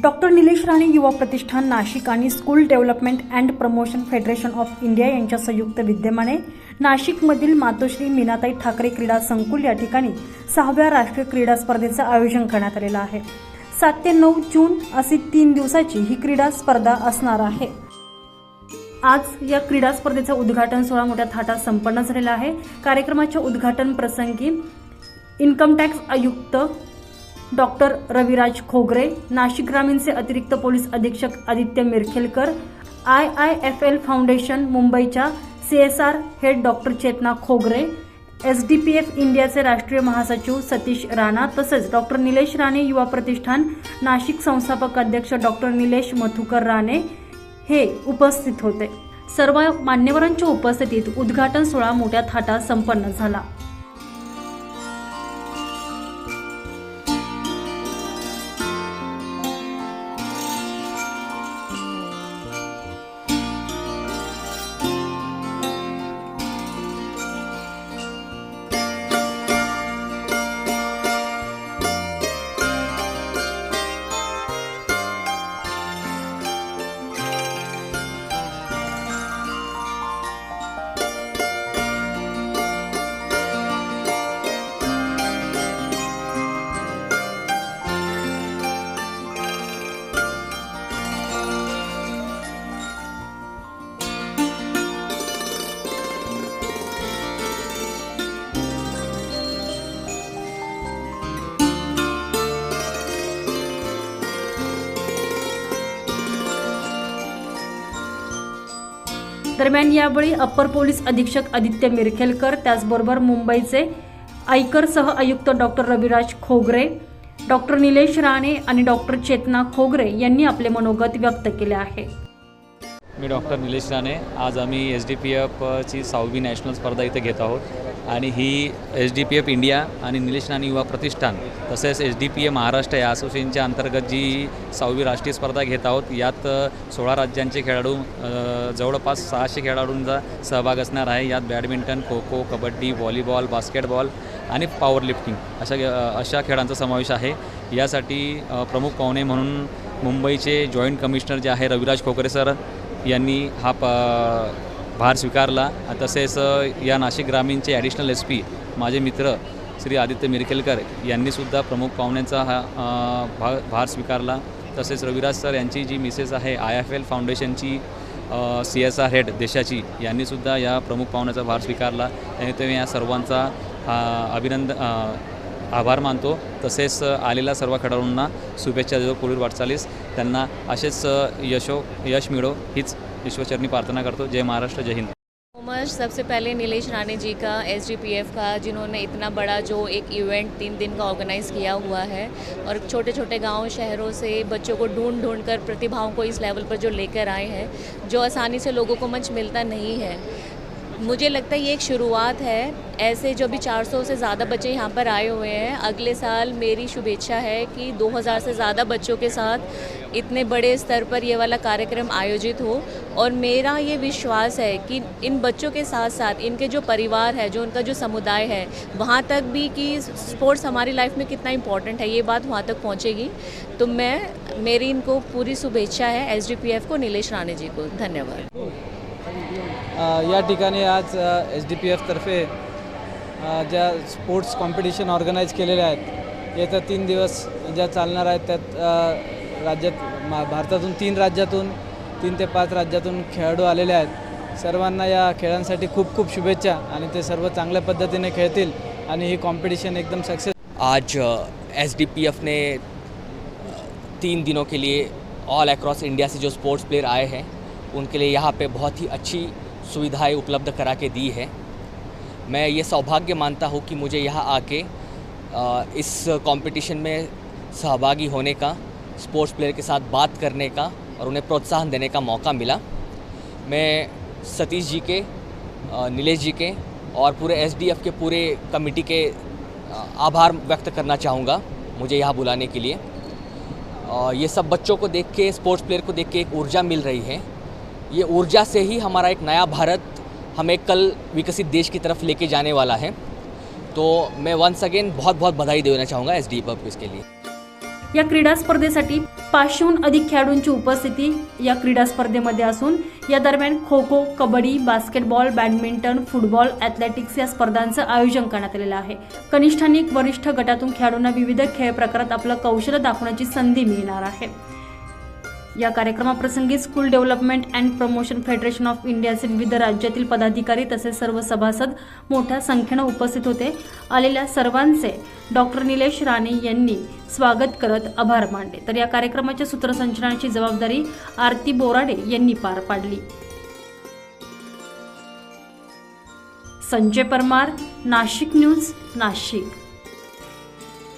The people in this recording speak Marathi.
डॉक्टर निलेश राणे युवा प्रतिष्ठान नाशिक आणि school development and promotion federation of India यांच्या संयुक्त विद्यमाने नाशिकमधील मातोश्री मीनाताई ठाकरे क्रीडा संकुल या ठिकाणी सहाव्या राष्ट्रीय क्रीडा स्पर्धेचं आयोजन करण्यात आलेलं आहे. सात ते नऊ जून अशी तीन दिवसाची ही क्रीडा स्पर्धा असणार आहे. आज या क्रीडा स्पर्धेचं उद्घाटन सोहळा मोठ्या थाटात संपन्न झालेला आहे. कार्यक्रमाच्या उद्घाटन प्रसंगी इन्कम टॅक्स आयुक्त डॉक्टर रविराज खोगरे नाशिक ग्रामीणचे अतिरिक्त पोलीस अधीक्षक Aditya Mirkhelkar I I F L foundation मुंबईच्या C S R head doctor Chetana Khogare S D P F इंडियाचे राष्ट्रीय महासचिव सतीश राणा तसेच डॉक्टर निलेश राणे युवा प्रतिष्ठान नाशिक संस्थापक अध्यक्ष डॉक्टर निलेश मथुकर राणे हे उपस्थित होते. सर्व मान्यवरांच्या उपस्थितीत उद्घाटन सोहळा मोठ्या थाटात संपन्न झाला. दरम्यान यावेळी अप्पर पोलीस अधीक्षक आदित्य मिरखेलकर त्याचबरोबर मुंबईचे आयकर सह आयुक्त डॉक्टर रविराज खोगरे डॉक्टर निलेश राणे आणि डॉक्टर चेतना खोगरे यांनी आपले मनोगत व्यक्त केले आहे. मी डॉक्टर निलेश राणे. आज आम्ही एस डी पी एफची सहावी नॅशनल स्पर्धा इथे घेत आहोत. आणि ही S D P F India आणि निलेश राणे युवा प्रतिष्ठान तसेच S D P A Maharashtra या असोसिएशनच्या अंतर्गत जी सहावी राष्ट्रीय स्पर्धा घेत आहोत यात सोळा राज्यांचे खेळाडू जवळपास सहाशे खेळाडूंचा सहभाग असणार आहे. यात badminton kho kho kabaddi volleyball basketball आणि पॉवर लिफ्टिंग अशा अशा खेळांचा समावेश आहे. यासाठी प्रमुख पाहुणे म्हणून मुंबईचे जॉईंट कमिशनर जे आहे रविराज खोकरे सर यांनी हा प भार स्वीकारला. तसेच या नाशिक ग्रामीणचे ॲडिशनल एस पी माझे मित्र श्री आदित्य मिरकेलकर यांनीसुद्धा प्रमुख पाहुण्यांचा हा भा भार स्वीकारला. तसेच रविराज सर यांची जी मिसेस आहे आय एफ एल फाउंडेशनची सी एस आर हेड देशाची यांनीसुद्धा या प्रमुख पाहुण्याचा भार स्वीकारला. त्यानिमित्त तुम्ही या सर्वांचा हा अभिनंद आभार मानतो. तसेच अ, आलेल्या सर्व खेळाडूंना शुभेच्छा देतो. पुढील वाटचालीस त्यांना असेच यशो यश मिळो हीच ईश्वरचरणी प्रार्थना करतो. जय महाराष्ट्र जय हिंद. मच सबसे पहले नीलेश राणे जी का एस का जिन्होंने इतना बड़ा जो एक इवेंट तीन दिन का ऑर्गेनाइज़ किया हुआ है और छोटे छोटे गाँव शहरों से बच्चों को ढूंढ ढूंढ कर प्रतिभाओं को इस लेवल पर जो लेकर आए हैं जो आसानी से लोगों को मंच मिलता नहीं है। मुझे लगता है ये एक शुरुआत है। ऐसे जो भी 400 से ज़्यादा बच्चे यहाँ पर आए हुए हैं, अगले साल मेरी शुभेच्छा है कि 2000 से ज़्यादा बच्चों के साथ इतने बड़े स्तर पर ये वाला कार्यक्रम आयोजित हो। और मेरा ये विश्वास है कि इन बच्चों के साथ साथ इनके जो परिवार है, जो उनका जो समुदाय है, वहाँ तक भी कि स्पोर्ट्स हमारी लाइफ में कितना इम्पोर्टेंट है, ये बात वहाँ तक पहुँचेगी। तो मैं, मेरी इनको पूरी शुभेच्छा है, एस को, नीलेश राणे जी को, धन्यवाद। या ठिकाणी आज एस डी पी एफतर्फे ज्या स्पोर्ट्स कॉम्पिटिशन ऑर्गनाईज केलेल्या आहेत येत्या तीन दिवस ज्या चालणार आहेत त्यात राज्यात मा भारतातून तीन राज्यातून तीन ते पाच राज्यातून खेळाडू आलेले आहेत. सर्वांना या खेळांसाठी खूप खूप शुभेच्छा आणि ते सर्व चांगल्या पद्धतीने खेळतील आणि ही कॉम्पिटिशन एकदम सक्सेस आज एस डी पी एफ ने तीन दिनों के लिए ऑल अक्रॉस इंडिया से जो स्पोर्ट्स प्लेयर आए हैं उनके लिए यहाँ पे बहुत ही अच्छी सुविधाएँ उपलब्ध करा के दी है। मैं ये सौभाग्य मानता हूँ कि मुझे यहाँ आके इस कंपटीशन में सहभागी होने का स्पोर्ट्स प्लेयर के साथ बात करने का और उन्हें प्रोत्साहन देने का मौका मिला। मैं सतीश जी के नीलेश जी के और पूरे एसडीएफ के पूरे कमेटी के आभार व्यक्त करना चाहूँगा मुझे यहाँ बुलाने के लिए। ये सब बच्चों को देख के स्पोर्ट्स प्लेयर को देख के एक ऊर्जा मिल रही है। ये ऊर्जा से ही हमारा एक नया भारत हमें कल विकसित देश की तरफ लेके जाने वाला है। तो मैं वन्स अगेन बहुत बहुत बधाई देना चाहूँगा एस डी को इसके लिए। या क्रीडा स्पर्धेसाठी पाचशेहून अधिक खेळाडूंची उपस्थिती या क्रीडा स्पर्धेमध्ये असून या दरम्यान kho kho kabaddi basketball badminton football athletics या स्पर्धांचं आयोजन करण्यात आलेलं आहे. कनिष्ठ आणि वरिष्ठ गटातून खेळाडूंना विविध खेळ प्रकारात आपलं कौशल्य दाखवण्याची संधी मिळणार आहे. या कार्यक्रमाप्रसंगी school development and promotion federation of इंडियाचे विविध राज्यातील पदाधिकारी तसेच सर्व सभासद मोठ्या संख्येनं उपस्थित होते. आलेल्या सर्वांचे डॉक्टर निलेश राणे यांनी स्वागत करत आभार मानले. तर या कार्यक्रमाच्या सूत्रसंचलनाची जबाबदारी आरती बोराडे यांनी पार पाडली. संजय परमार नाशिक न्यूज नाशिक.